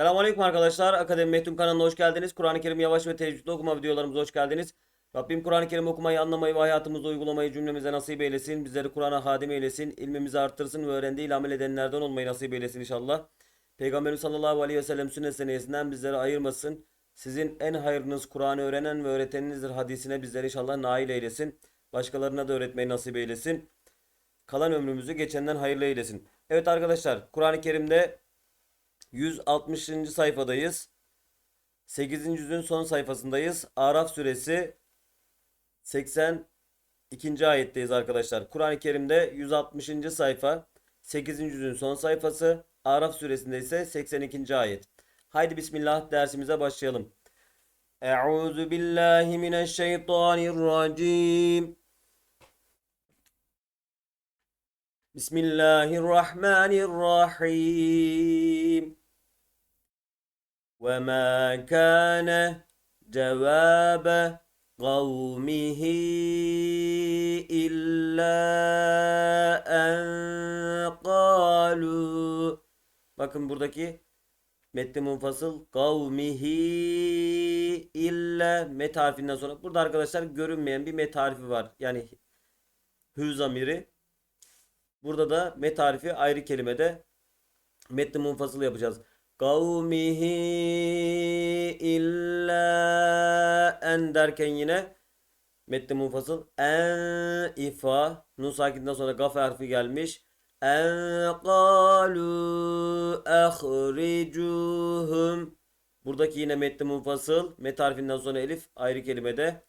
Selamünaleyküm arkadaşlar. Akademi Mehtun kanalına hoş geldiniz. Kur'an-ı Kerim yavaş ve tecvidli okuma videolarımıza hoş geldiniz. Rabbim Kur'an-ı Kerim okumayı, anlamayı ve hayatımızda uygulamayı cümlemize nasip eylesin. Bizleri Kur'an'a hadim eylesin. ilmimizi arttırsın ve öğrendiğiyle amel edenlerden olmayı nasip eylesin inşallah. Peygamberimiz sallallahu aleyhi ve sellem sünnet seniyesinden bizleri ayırmasın. Sizin en hayırınız Kur'an'ı öğrenen ve öğreteninizdir hadisine bizleri inşallah nail eylesin. Başkalarına da öğretmeyi nasip eylesin. Kalan ömrümüzü geçenden hayırlı eylesin. Evet arkadaşlar Kur'an-ı Kerim'de 160. sayfadayız. 8. yüzün son sayfasındayız. Araf suresi 82. ayetteyiz arkadaşlar. Kur'an-ı Kerim'de 160. sayfa 8. yüzün son sayfası. Araf suresinde ise 82. ayet. Haydi bismillah dersimize başlayalım. Euzu billahi mineşşeytanirracim. Bismillahirrahmanirrahim. وما كان جواب قومه إلا أن قالوا Bakın buradaki metni munfasıl kavmihi illa met harfinden sonra burada arkadaşlar görünmeyen bir met harfi var. Yani hü zamiri. Burada da met harfi ayrı kelimede metni munfasıl yapacağız. Kavmihi illa en derken yine metni munfasıl en ifa nun sakinden sonra gaf harfi gelmiş. En kalu ahricuhum Buradaki yine metni munfasıl met harfinden sonra elif ayrı kelimede.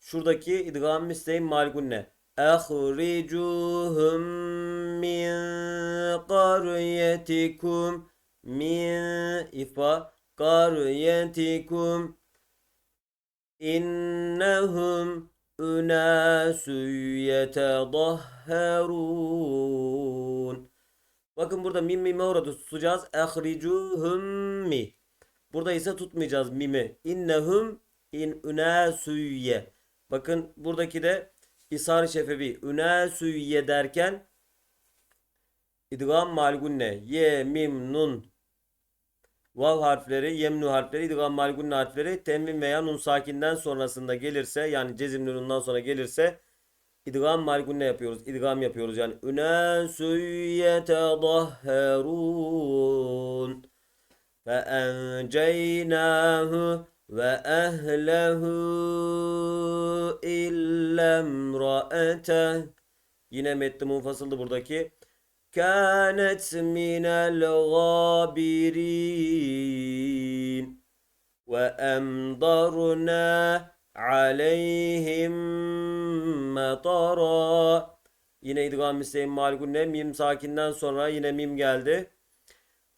Şuradaki idgam misleyin malgunne. Ahricuhum min qaryetikum min ifa qaryetikum innahum unasu yetedahharun Bakın burada mim mime orada tutacağız. Ehricuhum mi. Burada ise tutmayacağız mimi. İnnehum in unasuyye. Bakın buradaki de ishar şefevi. Unasuyye derken idgam malgunne. Ye, mim, nun. Val harfleri, yemnu harfleri, idgam malgun harfleri tenvin veya nun sakinden sonrasında gelirse yani cezimli nundan sonra gelirse idgam malgun ne yapıyoruz? İdgam yapıyoruz yani. Ünensü yetedahherun fe enceynâhu ve ehlehu illemraete Yine metni munfasıldı buradaki. كانت من الغابرين وأمطرنا عليهم مطرا Yine idgam misleyin malgunne mim sakinden sonra yine mim geldi.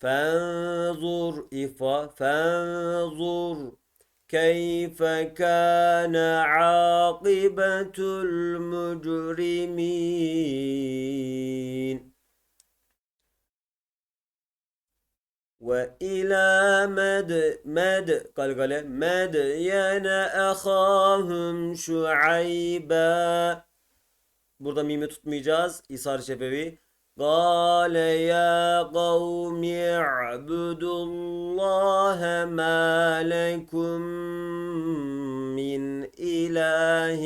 فانظر إفا فانظر كيف كان عاقبة المجرمين وإلى مد مد قلقلة مدين أخاهم شعيبا Burada mimi tutmayacağız. İsar şefevi. قال يا قوم اعبدوا الله ما لكم من إله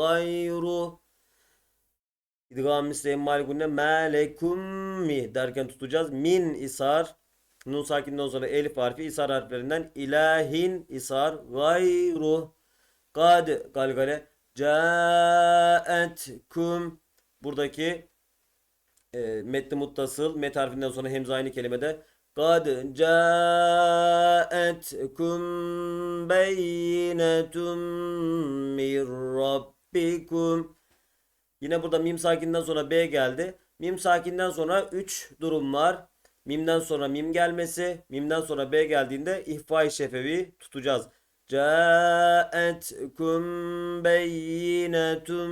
غيره İdgam misleyin malikunne melekum mi derken tutacağız. Min isar. Nun sakinden sonra elif harfi isar harflerinden ilahin isar gayru kad galgale caetkum buradaki e, metni muttasıl met harfinden sonra hemze aynı kelimede kad caetkum beynetum min rabbikum Yine burada mim sakinden sonra B geldi. Mim sakinden sonra 3 durum var. Mimden sonra mim gelmesi, mimden sonra B geldiğinde ihfa-i şefevi tutacağız. Caetkum beynetum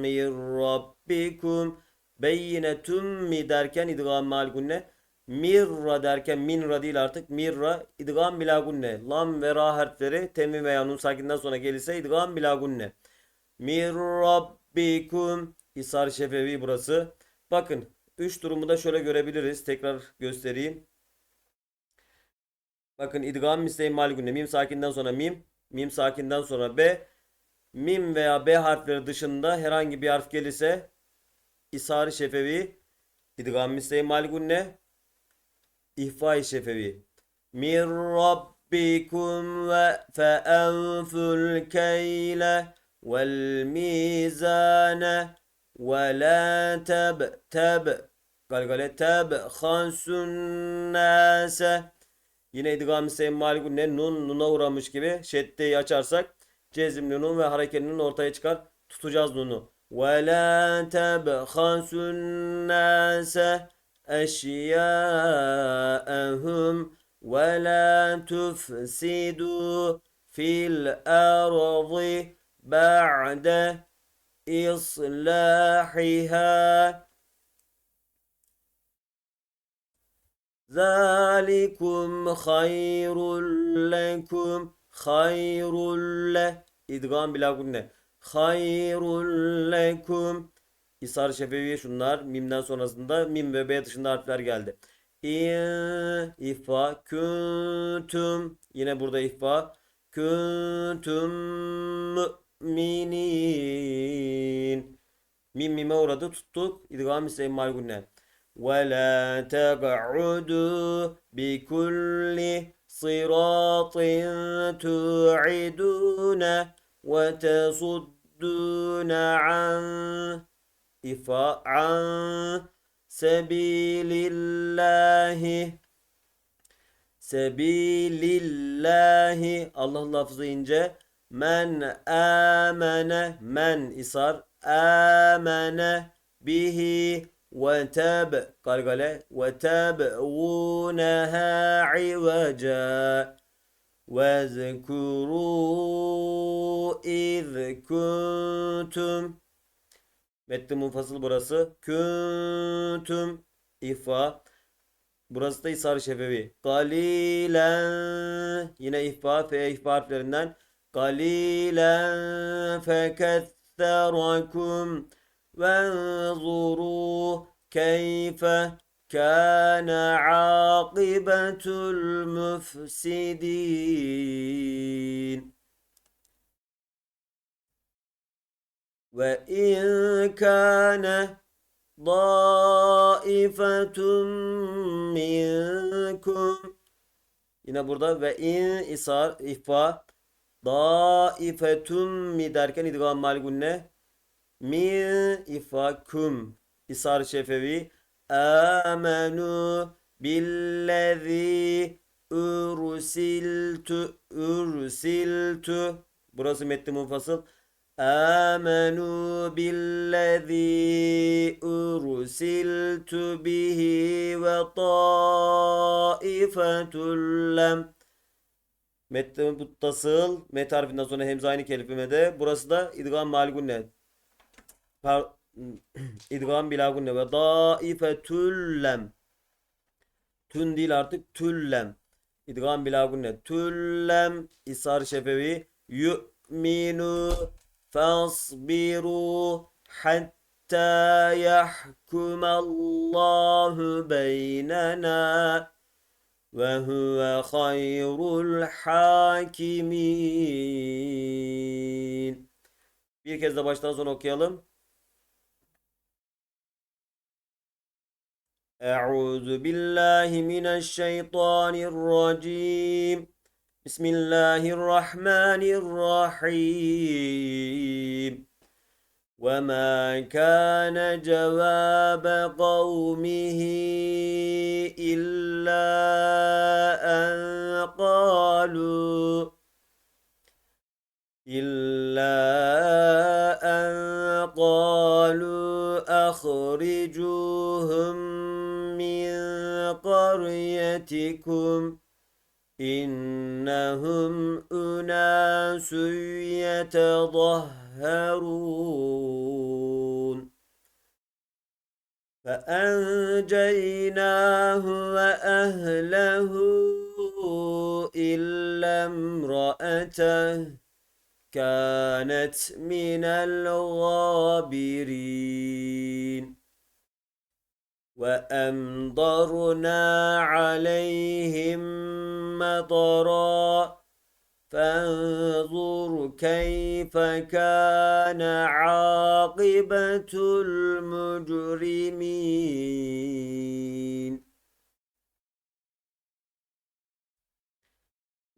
min rabbikum Beyyinetum mi derken idgam mal gunne. Mirra derken minra değil artık. Mirra idgam bila gunne. Lam ve ra harfleri tenvin veya nun sakinden sonra gelirse idgam bila gunne. Mir rabbikum İsar şefevi burası. Bakın 3 durumu da şöyle görebiliriz. Tekrar göstereyim. Bakın idgam misleyin malgunne. Mim sakinden sonra mim. Mim sakinden sonra b. Mim veya b harfleri dışında herhangi bir harf gelirse ishar-ı şefevi idgam misleyin malgunne. İhfa-i şefevi. Min rabbikum ve fe'enful keyle vel mizane ve la teb teb galgale teb khansun nase Yine idgam-ı semmal ne nun nuna uğramış gibi şeddeyi açarsak cezimli nun ve hareketli ortaya çıkar. Tutacağız nunu. Ve la tebhasun nase eşya'ahum ve la tufsidu fil ardı ba'de islahiha Zalikum hayrul lekum hayrul le idgam bila gunne hayrul lekum şefevi şunlar mimden sonrasında mim ve b dışında harfler geldi. İfa kuntum yine burada ifa kuntum mu'minin. Mim mime orada tuttuk. İdgam ise emmal gunne. Ve la teq'udu bi kulli siratin tu'idune ve tesuddune an ifa an sebilillahi sebilillahi Allah lafzı ince Men amene men isar amene bihi ve teb galgale ve tebğuneha ivaca ve zekuru iz kuntum Metni munfasıl burası. Kuntum ihfa. Burası da İshar-ı Şefevi. Galilen yine ihfa fe ihfa harflerinden. Galilen feketherakum وانظروا كيف كان عاقبة المفسدين وإن كان ضائفة منكم Yine burada ve in isar ihfa daifetun mi derken idgam malgunne min ifakum isar şefevi. Amenu billezi ursiltu ursiltu burası metni munfasıl. Amenu billezi ursiltu bihi ve taifetul Metni muttasıl met harfinden sonra hemze aynı kelimede burası da idgam malgunne idgam bila gunne ve daifetullem. Tün değil artık tüllem. İdgam bila gunne tüllem isar şefevi. Yu'minu fasbiru hatta yahkumallahu beynena ve huve hayrul hakimin bir kez de baştan sona okuyalım. أعوذ بالله من الشيطان الرجيم بسم الله الرحمن الرحيم وما كان جواب قومه إلا أن قالوا إلا أن قالوا أخرجوهم قريتكم إنهم أناس يتطهرون فأنجيناه وأهله إلا امرأته كانت من الغابرين. وأمطرنا عليهم مطرا فانظر كيف كان عاقبة المجرمين.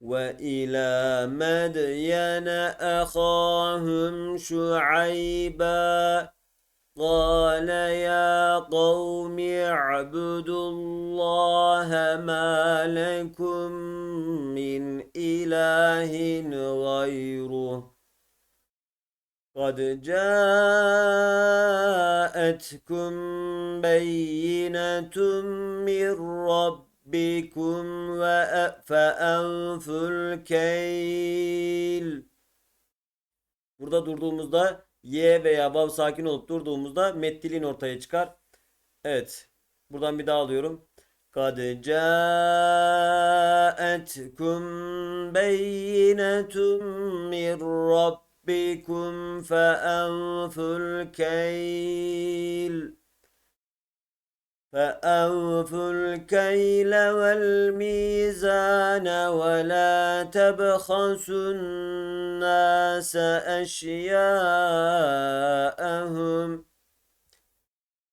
وإلى مدين أخاهم شعيبا قال يا قوم اعبدوا الله ما لكم من إله غيره قد جاءتكم بينة من ربكم وأ- فأوفوا الكيل Burada durduğumuzda Y veya vav sakin olup durduğumuzda meddilin ortaya çıkar. Evet. Buradan bir daha alıyorum. Kad ca'etkum beyinetun min rabbikum fe'enful keyl فأوفوا الكيل والميزان ولا تبخسوا الناس أشياءهم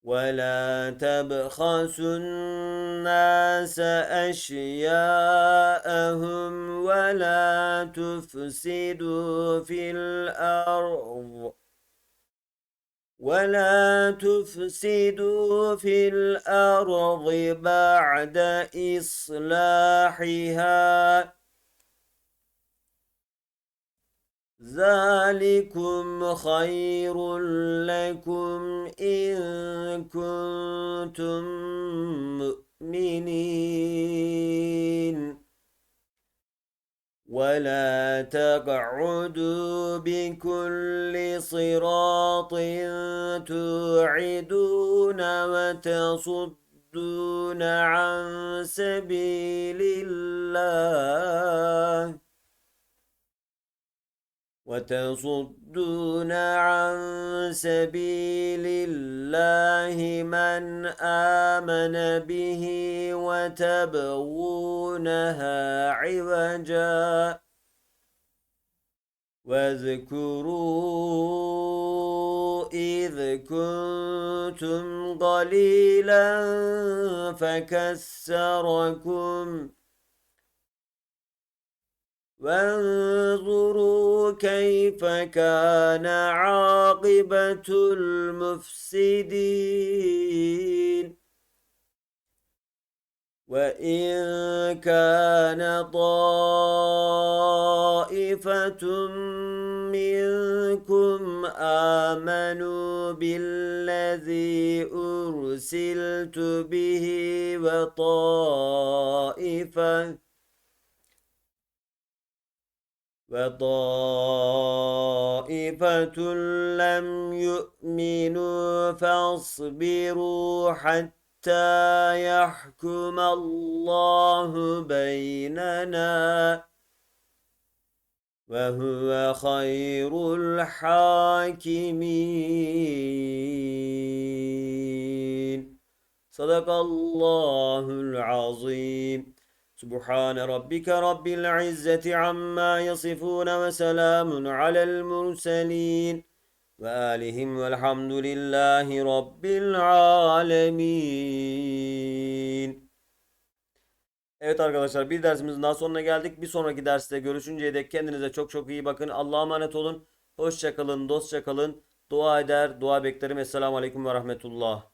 ولا تبخسوا الناس أشياءهم ولا تفسدوا في الأرض ولا تفسدوا في الأرض بعد إصلاحها ذلكم خير لكم إن كنتم مؤمنين ولا تقعدوا بكل صراط توعدون وتصدون عن سبيل الله وتصدون عن سبيل الله من آمن به وتبغونها عوجا واذكروا إذ كنتم قليلا فكسركم. وانظروا كيف كان عاقبة المفسدين. وإن كان طائفة منكم آمنوا بالذي أرسلت به وطائفة وطائفة لم يؤمنوا فاصبروا حتى يحكم الله بيننا وهو خير الحاكمين. صدق الله العظيم. سبحان ربك رب العزة عما يصفون وسلام على المرسلين. ve alihim velhamdülillahi rabbil alemin. Evet arkadaşlar bir dersimizin daha sonuna geldik. Bir sonraki derste görüşünceye dek kendinize çok çok iyi bakın. Allah'a emanet olun. Hoşçakalın, dostça kalın. Dua eder, dua beklerim. Esselamu Aleyküm ve Rahmetullah.